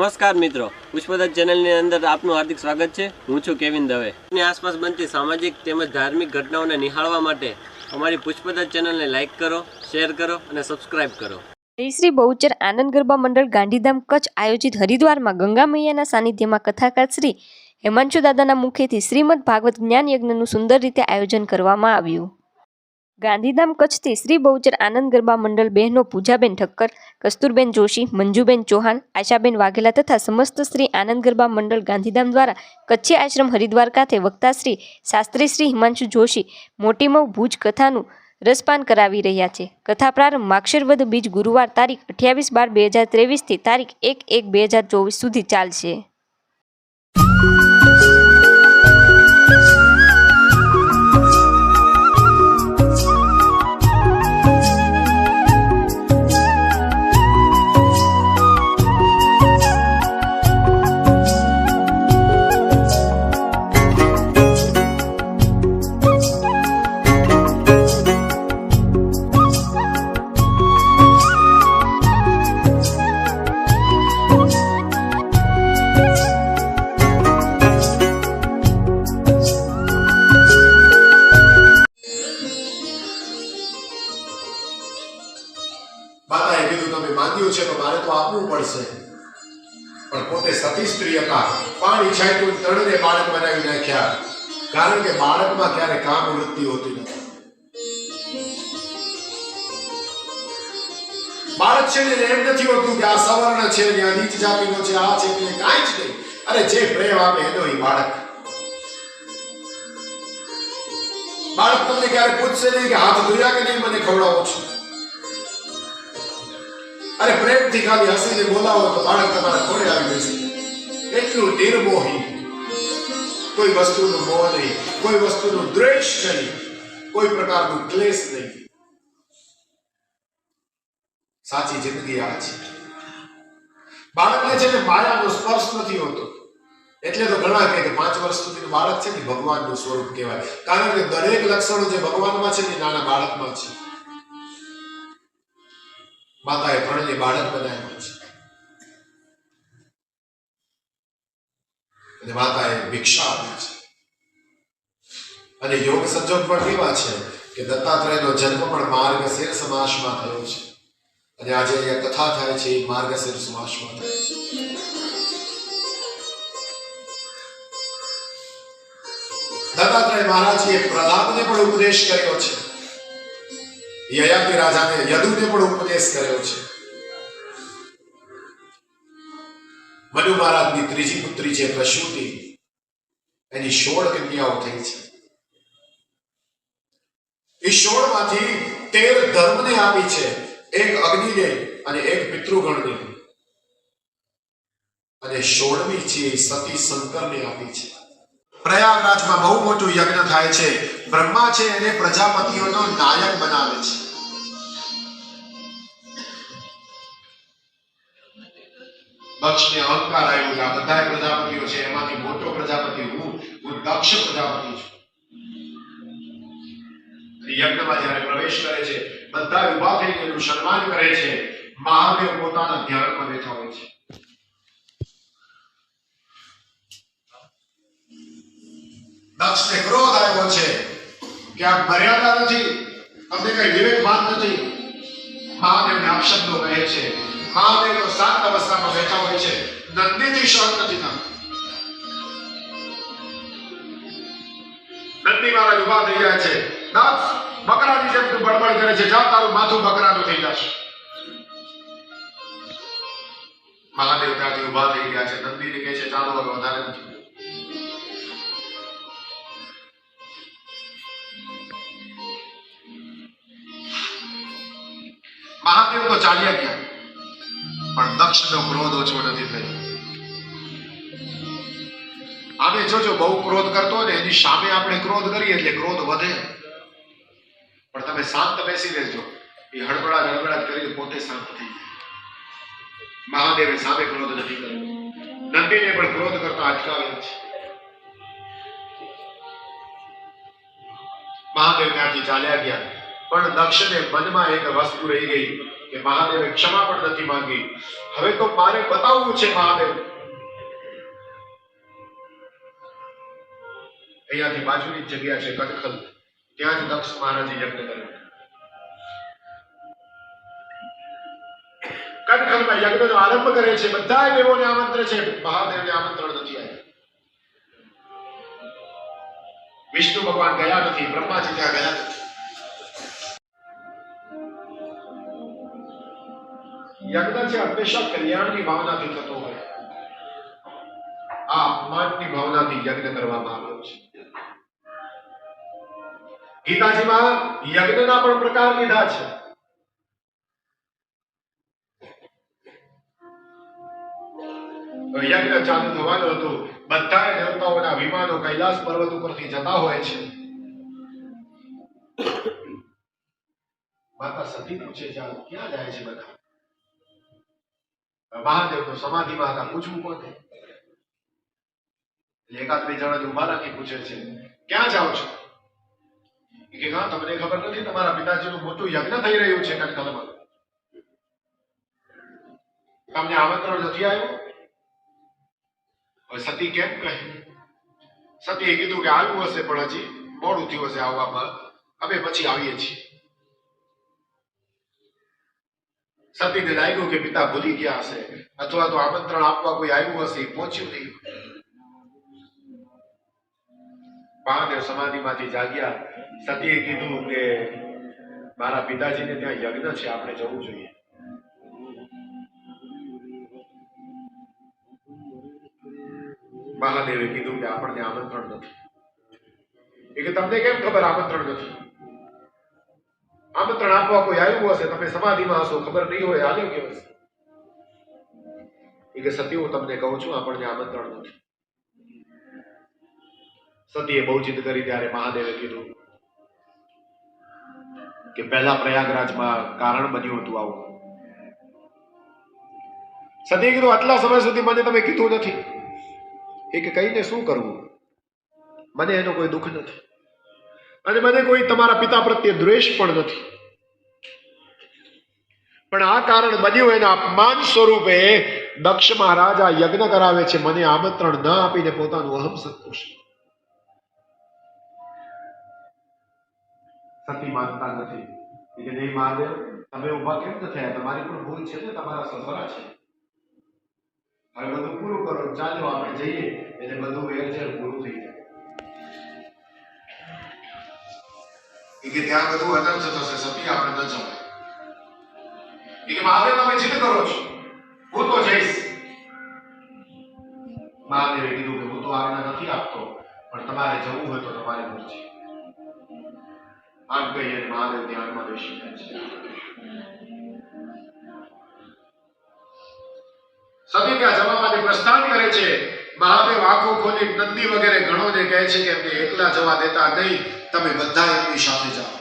નમસ્કાર મિત્રો. પુષ્પદત્ત ચેનલની અંદર આપનું હાર્દિક સ્વાગત છે. હું છું કેવિન દવે. ની આસપાસ બનતી સામાજિક તેમજ ધાર્મિક ઘટનાઓને નિહાળવા માટે અમારી પુષ્પદત્ત ચેનલને લાઇક કરો શેર કરો અને સબસ્ક્રાઇબ કરો. શ્રી બહુચર આનંદ ગરબા મંડળ ગાંધીધામ કચ્છ આયોજિત હરિદ્વારમાં ગંગા મૈયાના સાનિધ્યમાં કથાકાર શ્રી હેમાંશુ દાદાના મુખેથી શ્રીમદ ભાગવત જ્ઞાન યજ્ઞનું સુંદર રીતે આયોજન કરવામાં આવ્યું. ગાંધીધામ કચ્છથી શ્રી બહુચર આનંદ ગરબા મંડળ બહેનો પૂજાબેન ઠક્કર, કસ્તુરબેન જોશી, મંજુબેન ચૌહાણ, આશાબેન વાઘેલા તથા સમસ્ત શ્રી આનંદ ગરબા મંડળ ગાંધીધામ દ્વારા કચ્છી આશ્રમ હરિદ્વાર ખાતે વક્તાશ્રી શાસ્ત્રી શ્રી હિમાંશુ જોશી મોટીમઉ ભુજ કથાનું રસપાન કરાવી રહ્યા છે. કથા પ્રારંભ માક્ષરવદ બીજ ગુરુવાર તારીખ અઠ્યાવીસ બાર બે હજાર ત્રેવીસથી તારીખ એક એક બે હજાર ચોવીસ સુધી ચાલશે. માંગ્યું છે તો મારે તો આપવું પડશે. પણ પોતે સતી સ્ત્રી હતા. પાણી તું ત્રણને બાળક બનાવી નાખ્યા. કારણ કે બાળકમાં ક્યારે કામ વૃત્તિ હોતી નથી. બાળક છે ને એમ નથી હોતું કે આ સવર્ણ છે ને આ નીચ જાતિનો છે, આ છે ને કાંઈ જ નહીં. અરે જે પ્રેમ આપે એનો એ બાળક. બાળક તમને ક્યારે પૂછશે નહીં કે હાથ ધોયા કે નહીં, મને ખવડાવો છો? અરે પ્રેમથી ખાલી હસીને બોલાવો તો બાળક તમારા ખોડે આવી બેસે એટલું નિર્મોહી. કોઈ વસ્તુનું મોહ નહીં, કોઈ વસ્તુનું દ્વેષ નહીં, કોઈ પ્રકારનું ક્લેશ નહીં. સાચી જિંદગી આ છે. બાળકને છે ને માયાનો સ્પર્શ નથી હોતો. એટલે તો ઘણા કહે કે પાંચ વર્ષ સુધી બાળક છે ને ભગવાનનું સ્વરૂપ કહેવાય. કારણ કે દરેક લક્ષણો જે ભગવાનમાં છે ને નાના બાળકમાં છે. માતાએ ત્રણને બાળક બનાવ્યા છે. અને માતાએ ભિક્ષા આપી છે. અને યોગ સંજોગ પણ કેવા છે કે દત્તાત્રેયનો જન્મ પણ માર્ગશીર સમાસમાં થયો છે. અને આજે અહીંયા કથા થાય છે એ માર્ગશીર સમાસમાં થાય છે. દત્તાત્રેય મહારાજે પ્રહલાદને પણ ઉપદેશ કર્યો છે. યયાતિ રાજાને યદુને પણ ઉપદેશ કર્યો છે. મનુ મહારાજની ત્રીજી પુત્રી છે પ્રસૂતિ, એની સોળ કન્યાઓ થઈ છે. એ સોળમાંથી તેર ધર્મને આપી છે, એક અગ્નિને અને એક પિતૃગણને. અને સોળમી છે સતી શંકરને આપી છે. પ્રયાગરાજમાં બહુ મોટું યજ્ઞ થાય છે. બ્રહ્મા છે એને પ્રજાપતિઓનો નાયક બનાવે છે. દક્ષને અહંકાર આવ્યો છે આ બધા પ્રજાપતિઓ છે, એમાંથી મોટો પ્રજાપતિ હું હું દક્ષ પ્રજાપતિ છું. યજ્ઞમાં જ્યારે પ્રવેશ કરે છે બધા ઊભા થઈને એનું સન્માન કરે છે. મહાદેવ પોતાના ધ્યાનમાં બેઠા હોય છે. દક્ષને ક્રોધ આવ્યો છે. કે આ મર્યાદા નથી તમને કઈ વિવેક ભાન નથી. મહાદેવને અપશબ્દો કહે છે. મહાદેવ તો શાંત અવસ્થામાં બેઠા હોય છે. નંદીથી શાંત નથી થતા. નંદી મહારાજ ઊભા થઈ ગયા છે. દક્ષ, બકરાની જેમ તું બળબડ કરે છે. જા, તારું માથું બકરાનું થઈ જશે. મહાદેવ ત્યાંથી ઊભા થઈ ગયા છે. નંદીને કહે છે, ચાલો વધારે નથી. મહાદેવ તો ચાલ્યા ગયા. પણ દક્ષનો ક્રોધ ઓછો નથી થયો. આમે જોજો બહુ ક્રોધ કરતો ને, એની સામે આપણે ક્રોધ કરીએ એટલે ક્રોધ વધે. પણ તમે શાંત બેસી રહેજો. એ હડબડાટ હડબડાટ કરીને પોતે શાંત થઈ જાય. મહાદેવે સામે ક્રોધ નથી કર્યો. નંદીને પણ ક્રોધ કરતા અટકાવ્યો છે. મહાદેવ ત્યાંથી ચાલ્યા ગયા. પણ દક્ષને મનમાં એક વસ્તુ રહી ગઈ કે મહાદેવે ક્ષમા પણ નથી માંગી. હવે તો મારે બતાવવું છે મહાદેવ. અહીંયાથી બાજુની જ જગ્યા છે કટખલ. ત્યાં જ દક્ષ મહારાજે યજ્ઞ કર્યો. કટખલમાં યજ્ઞનો આરંભ કરે છે. બધા દેવોને આમંત્રણ છે. મહાદેવને આમંત્રણ નથી આવ્યું. વિષ્ણુ ભગવાન ગયા નથી. બ્રહ્માજી ત્યાં ગયા નથી. યજ્ઞ છે હંમેશા કલ્યાણની ભાવનાથી થતો હોય આ અપમાનની ભાવનાથી યજ્ઞ કરવામાં આવ્યો છે ગીતાજીમાં યજ્ઞના પણ પ્રકાર લીધા છે તો યજ્ઞ ચાલુ થવાનું હતું બધા દેવતાઓના વિમાનો કૈલાસ પર્વત ઉપરથી જતા હોય છે માતા સતી પૂછે છે "આ ક્યાં જાય છે બધા મહાદેવ તો સમાધિમાં હતા. પૂછવું કોને? એકાદ બે જણા ઊભા રાખી પૂછે છે, ક્યાં જાઓ છો? કે, હા, તમને ખબર નથી, તમારા પિતાજીનું મોટું યજ્ઞ થઈ રહ્યું છે કટકલમાં તમને આમંત્રણ નથી આવ્યું? સતી કેમ કહે? સતીએ કીધું કે આવ્યું હશે પણ હજી મોડું થયું હશે આવવામાં. અમે પછી આવીએ છીએ. સતીને લાગ્યું કે પિતા ભૂલી ગયા હશે. અથવા તો આમંત્રણ આપવા કોઈ આવ્યું હશે, એ પહોંચ્યું નહીં. મહાદેવ સમાધિમાંથી જાગ્યા. સતીએ કીધું કે મારા પિતાજીને ત્યાં યજ્ઞ છે, આપણે જવું જોઈએ. મહાદેવે કીધું કે આપણને આમંત્રણ નથી. એ કે તમને કેમ ખબર આમંત્રણ નથી? આમંત્રણ આપવા કોઈ આવ્યું હશે, તમે સમાધિમાં હશો, ખબર નહીં હોય હાલ્યો ગયો હશે? એ કે સતી, હું તમને કહું છું, આપણને આમંત્રણ નથી. સતીએ બહુ જીદ કરી ત્યારે મહાદેવે કીધું કે પહેલા પ્રયાગરાજમાં કારણ બન્યું હતું આવું. સતીએ કીધું, આટલા સમય સુધી મને તમે કીધું નથી. એ કે, કહીને શું કરવું? મને એનો કોઈ દુઃખ નથી. અને મને કોઈ તમારા પિતા પ્રત્યે દ્વેષ પણ નથી. પણ આ કારણ બન્યું એના અપમાન સ્વરૂપે દક્ષ મહારાજ આ યજ્ઞ કરાવે છે, મને આમંત્રણ ન આપીને પોતાનું અહમ સંતોષ. સતી માનતા નથી. કે નહીં મહાદેવ તમે ઊભા કેમ ન થયા તમારી પણ ભૂલ છે ને, તમારા સસરા છે. હવે બધું પૂરું કરો, ચાલો આપણે જઈએ. એટલે બધું વેરઝેર પૂરું થઈ જાય. એ કે ત્યાં બધું અનર્થ થશે સતી, આપણે ન જવાય. એ કે મહાદેવ તમે જીત કરો છો. હું તો જઈશ. મહાદેવે કીધું કે હું તો આજ્ઞા નથી આપતો, પણ તમારે જવું હોય તો તમારી મરજી. આમ કહીએ મહાદેવ ધ્યાનમાં બેસી જાય છે. સતી ત્યાં જવા માટે પ્રસ્થાન કરે છે. મહાદેવ આંખો ખોલી નંદી વગેરે ગણોને કહે છે કે એમને એકલા જવા દેતા નહીં. તમે બધા એમની સાથે જાઓ.